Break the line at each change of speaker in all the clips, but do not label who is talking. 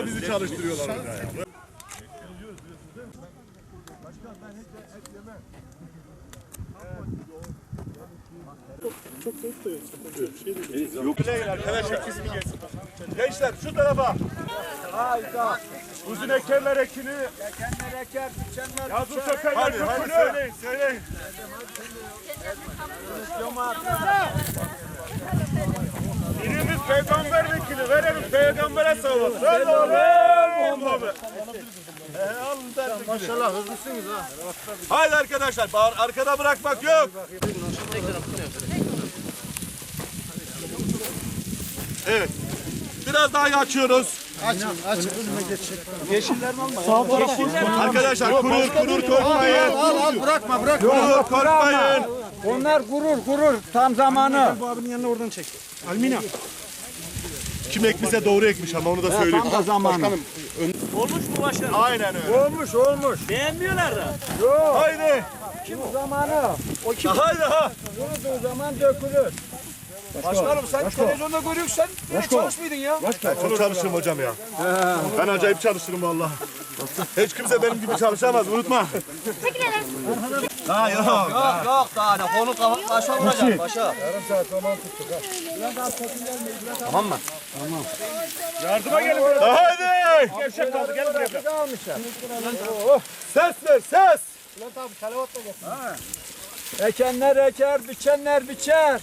Vallahi bizi çalıştırıyorlar orada ya. Yok öyle arkadaşlar kesin gelsin. Gençler şu tarafa. Hayda. Uzun ekerler ekini.
Ekenler eker, biçenler
Yazın sökerler Hadi hadi söyleyin söyleyin. Verelim peygambere savun. Sallallahu Muhammed. Maşallah hızlısınız ha. Haydi arkadaşlar bağır- arkada bırakmak yok. Evet. Biraz daha açıyoruz. Arkadaşlar kurur kurur korkmayın.
Al al bırakma bırakma.
Kurur korkmayın.
Onlar gurur gurur tam zamanı.
Kim ekmişse doğru ekmiş ama onu da söyleyeyim.
Tam da zamanı.
Olmuş mu başkanım?
Aynen öyle.
Olmuş olmuş.
Beğenmiyorlar da.
Haydi.
Kim zamanı? O kim
Haydi ha.
kuruduğu zaman dökülür. Başkanım sen televizyonda görüyorsun sen. Niye çalışmıydın ya?
Ben çok çalışırım hocam ya. Ben acayip çalışırım vallahi. Hiç kimse benim gibi çalışamaz unutma. Ha yok.
Yok yok daha ne konu başa vuracak başa.
Yardıma gelin biraz. Haydi. Gevşek kaldı gelin buraya biraz. Ses ver ses.
Ekenler eker, biçenler biçer.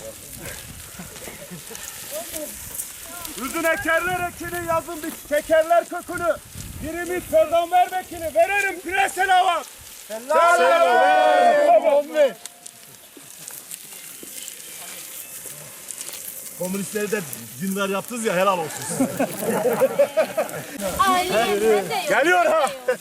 Üzün ekerler ekini yazın bir tekerler kökünü. Birimiz peygamber vekili verelim pire selavat. Komünistleri de dindar yaptınız ya helal olsun. Geliyor ha.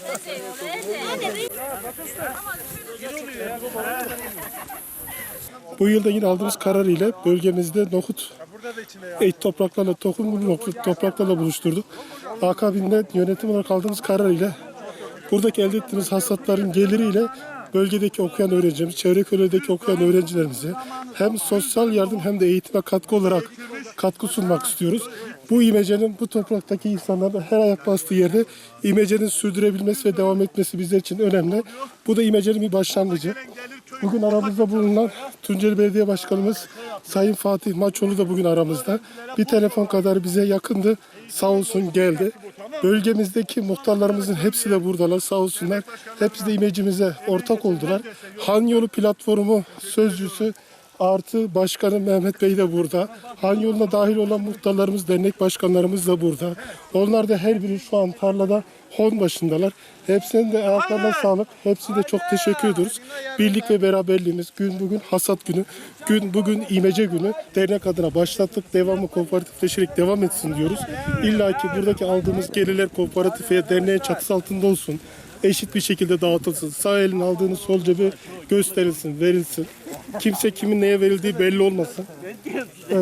Bu yılda yine aldığımız karar ile bölgemizde nohut eğit topraklarla tohum nohut topraklarla buluşturduk. Akabinde yönetim olarak aldığımız karar ile buradaki elde ettiğimiz hasatların geliriyle bölgedeki okuyan öğrencilerimiz, çevre köylerdeki okuyan öğrencilerimize hem sosyal yardım hem de eğitime katkı olarak katkı sunmak istiyoruz. Bu imecenin bu topraktaki insanların her ayak bastığı yerde imecenin sürdürebilmesi ve devam etmesi bizler için önemli. Bu da imecenin bir başlangıcı. Bugün aramızda bulunan Tunceli Belediye Başkanımız Sayın Fatih Maçoğlu da bugün aramızda. Bir telefon kadar bize yakındı. Sağ olsun geldi. Bölgemizdeki muhtarlarımızın hepsi de buradalar sağ olsunlar. Hepsi de imecimize ortak oldular. Han Yolu platformu sözcüsü artı başkanım Mehmet Bey de burada. Han yoluna dahil olan muhtarlarımız, dernek başkanlarımız da burada. Onlar da her biri şu an tarlada hon başındalar. Hepsinin de ayaklarına sağlık. Hepsine de çok teşekkür ediyoruz. Birlik ve beraberliğimiz gün bugün hasat günü. Gün bugün imece günü. Dernek adına başlattık. Devamı kooperatifleşerek devam etsin diyoruz. İlla ki buradaki aldığımız gelirler kooperatife, derneğin çatısı altında olsun eşit bir şekilde dağıtılsın. Sağ elin aldığını sol cebe gösterilsin, verilsin. Kimse kimin neye verildiği belli olmasın. Ee,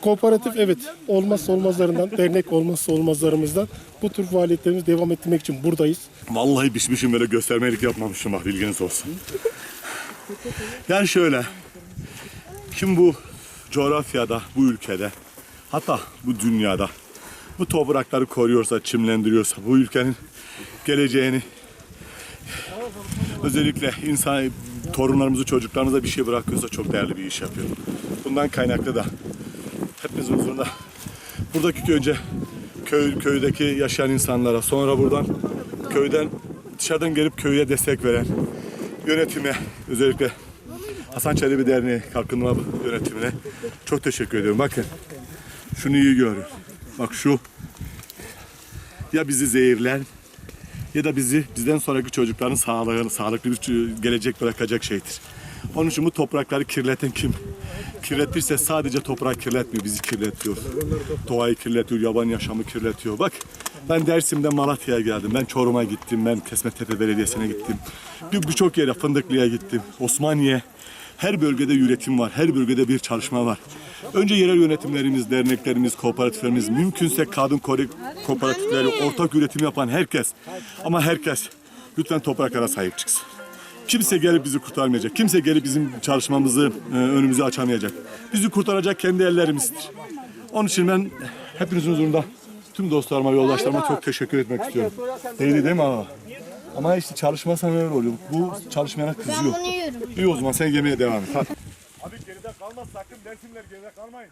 kooperatif evet olmazsa olmazlarından, dernek olmazsa olmazlarımızdan bu tür faaliyetlerimizi devam ettirmek için buradayız.
Vallahi pişmişim böyle göstermelik yapmamışım bak bilginiz olsun. Yani şöyle. Kim bu coğrafyada, bu ülkede, hatta bu dünyada bu toprakları koruyorsa, çimlendiriyorsa, bu ülkenin geleceğini özellikle insan torunlarımızı, çocuklarımıza bir şey bırakıyorsa çok değerli bir iş yapıyor. Bundan kaynaklı da hepimizin huzurunda buradaki önce köy köydeki yaşayan insanlara, sonra buradan köyden dışarıdan gelip köye destek veren yönetime, özellikle Hasan Çelebi Derneği Kalkınma yönetimine çok teşekkür ediyorum. Bakın şunu iyi görün. Bak şu ya bizi zehirler ya da bizi bizden sonraki çocukların sağlığı, sağlıklı bir gelecek bırakacak şeydir. Onun için bu toprakları kirleten kim? Kirletirse sadece toprağı kirletmiyor, bizi kirletiyor. Doğayı kirletiyor, yaban yaşamı kirletiyor. Bak ben Dersim'den Malatya'ya geldim, ben Çorum'a gittim, ben Kesmettepe Belediyesi'ne gittim. Bir- Birçok yere, Fındıklı'ya gittim, Osmaniye. Her bölgede üretim var, her bölgede bir çalışma var. Önce yerel yönetimlerimiz, derneklerimiz, kooperatiflerimiz, mümkünse kadın ko- kooperatifleri, ortak üretim yapan herkes. Ama herkes lütfen topraklara sahip çıksın. Kimse gelip bizi kurtarmayacak. Kimse gelip bizim çalışmamızı e, önümüzü açamayacak. Bizi kurtaracak kendi ellerimizdir. Onun için ben hepinizin huzurunda tüm dostlarıma, yoldaşlarıma çok teşekkür etmek istiyorum. Değdi değil mi ama? Ama işte çalışmasan öyle oluyor. Bu çalışmayana kızıyor.
Ben bunu yiyorum.
İyi o zaman sen yemeğe devam et. Hadi. Sakın dersimler geride kalmayın.